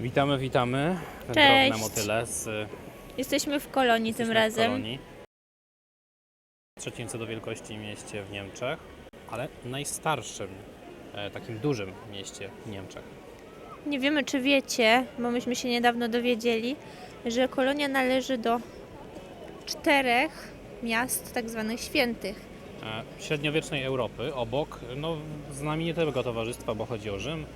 Witamy, witamy. Cześć. Drobne motyle z Jesteśmy w kolonii tym jesteśmy w razem. Kolonii. Trzecim co do wielkości mieście w Niemczech, ale najstarszym, e, takim dużym mieście w Niemczech. Nie wiemy, czy wiecie, bo myśmy się niedawno dowiedzieli, że kolonia należy do czterech miast tak zwanych świętych. E, Średniowiecznej Europy, obok no, znamienitego towarzystwa, bo chodzi o Rzym,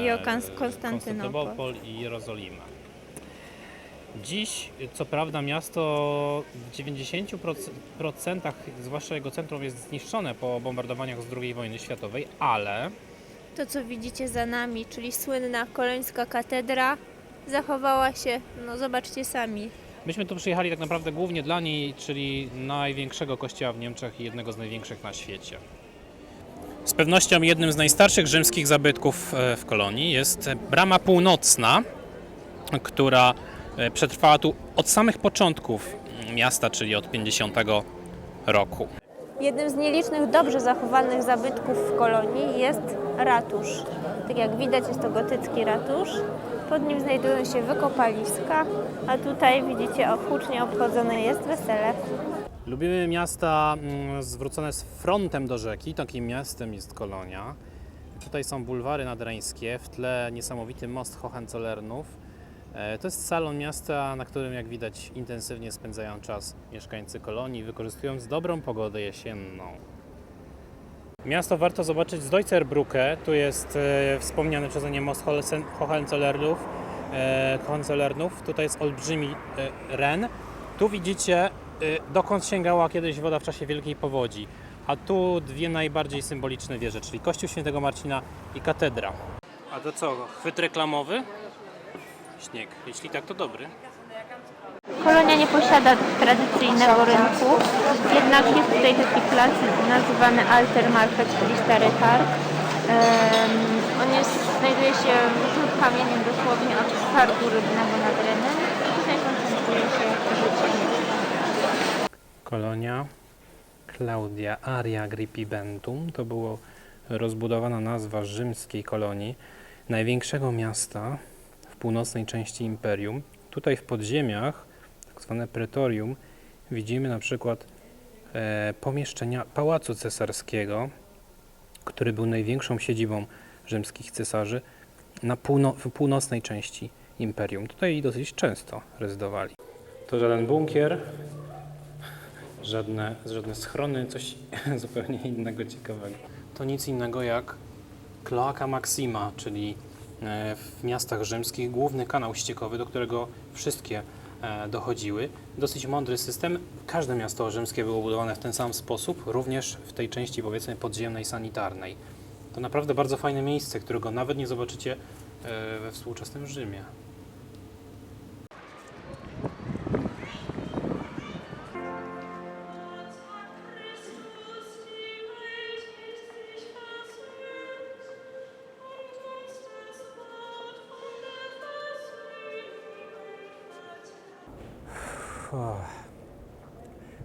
I o Kons- Konstantynopol. Konstantynopol i Jerozolimę. Dziś, co prawda, miasto w 90%, zwłaszcza jego centrum, jest zniszczone po bombardowaniach z II wojny światowej, ale To, co widzicie za nami, czyli słynna kolońska katedra, zachowała się, no zobaczcie sami. myśmy tu przyjechali tak naprawdę głównie dla niej, czyli największego kościoła w Niemczech i jednego z największych na świecie. Z pewnością jednym z najstarszych rzymskich zabytków e, w kolonii jest brama północna, która e, przetrwała tu od samych początków miasta, czyli od 50 roku. Jednym z nielicznych dobrze zachowanych zabytków w kolonii jest ratusz. Tak jak widać jest to gotycki ratusz. Pod nim znajdują się wykopaliska, a tutaj widzicie hucznie obchodzone jest wesele. Lubimy miasta mm, zwrócone z frontem do rzeki. Takim miastem jest Kolonia. Tutaj są bulwary nadreńskie, w tle niesamowity most Hohenzollernów. E, To jest salon miasta, na którym jak widać intensywnie spędzają czas mieszkańcy Kolonii, wykorzystując dobrą pogodę jesienną. Miasto warto zobaczyć z Deutzerbrücke. Tu jest e, wspomniany przeze mnie most Hohenzollernów. E, Hohenzollernów. Tutaj jest olbrzymi e, Ren. Tu widzicie, y, dokąd sięgała kiedyś woda w czasie wielkiej powodzi. A tu dwie najbardziej symboliczne wieże, czyli Kościół Świętego Marcina i katedra. A to co, chwyt reklamowy? Śnieg. Jeśli tak, to dobry. Kolonia nie posiada tradycyjnego rynku, jednak jest tutaj taki plac nazywany Alter Market, czyli Stary Targ. Em, On jest, znajduje się wśród kamieniem dosłownie od targu rybnego nad Renem. Tutaj koncentruje się życie miasta. Kolonia Claudia Aria Agripibentum to była rozbudowana nazwa rzymskiej kolonii, największego miasta w północnej części imperium. Tutaj w podziemiach, zwane pretorium, widzimy na przykład e, pomieszczenia Pałacu Cesarskiego, który był największą siedzibą rzymskich cesarzy na półno- w północnej części imperium. Tutaj dosyć często rezydowali. To żaden bunkier, żadne, żadne schrony, coś zupełnie innego ciekawego. To nic innego jak Cloaca Maxima, czyli e, w miastach rzymskich główny kanał ściekowy, do którego wszystkie dochodziły. Dosyć mądry system. Każde miasto rzymskie było budowane w ten sam sposób, również w tej części powiedzmy podziemnej, sanitarnej. To naprawdę bardzo fajne miejsce, którego nawet nie zobaczycie e, we współczesnym Rzymie.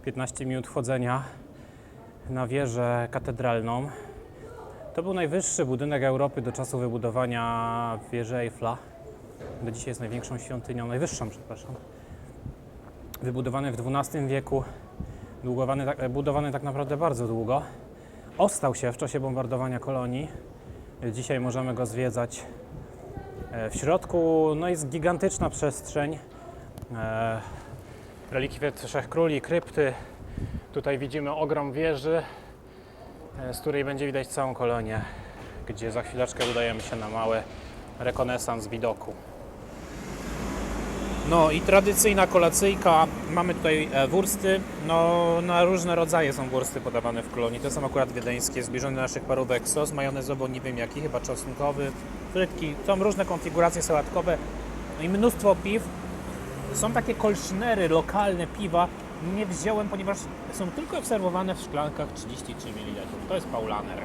15 minut chodzenia na wieżę katedralną. To był najwyższy budynek Europy do czasu wybudowania wieży Eiffla. Do dzisiaj jest największą świątynią, najwyższą, przepraszam. Wybudowany w XII wieku, długowany, tak- budowany tak naprawdę bardzo długo. Ostał się w czasie bombardowania kolonii. Dzisiaj możemy go zwiedzać. E, W środku no, jest gigantyczna przestrzeń. Relikwie Trzech Króli, krypty. Tutaj widzimy ogrom wieży, e, z której będzie widać całą kolonię, gdzie za chwileczkę udajemy się na mały rekonesans widoku. No i tradycyjna kolacyjka. Mamy tutaj e, wursty. No, na różne rodzaje są wursty podawane w kolonii. Te są akurat wiedeńskie, zbliżone do naszych parówek. Sos majonezowo, nie wiem jaki, chyba czosnkowy. Frytki. Są różne konfiguracje sałatkowe. No i mnóstwo piw. Są takie kolsznery, lokalne piwa. Nie wziąłem, ponieważ są tylko serwowane w szklankach 33 ml. To jest Paulaner.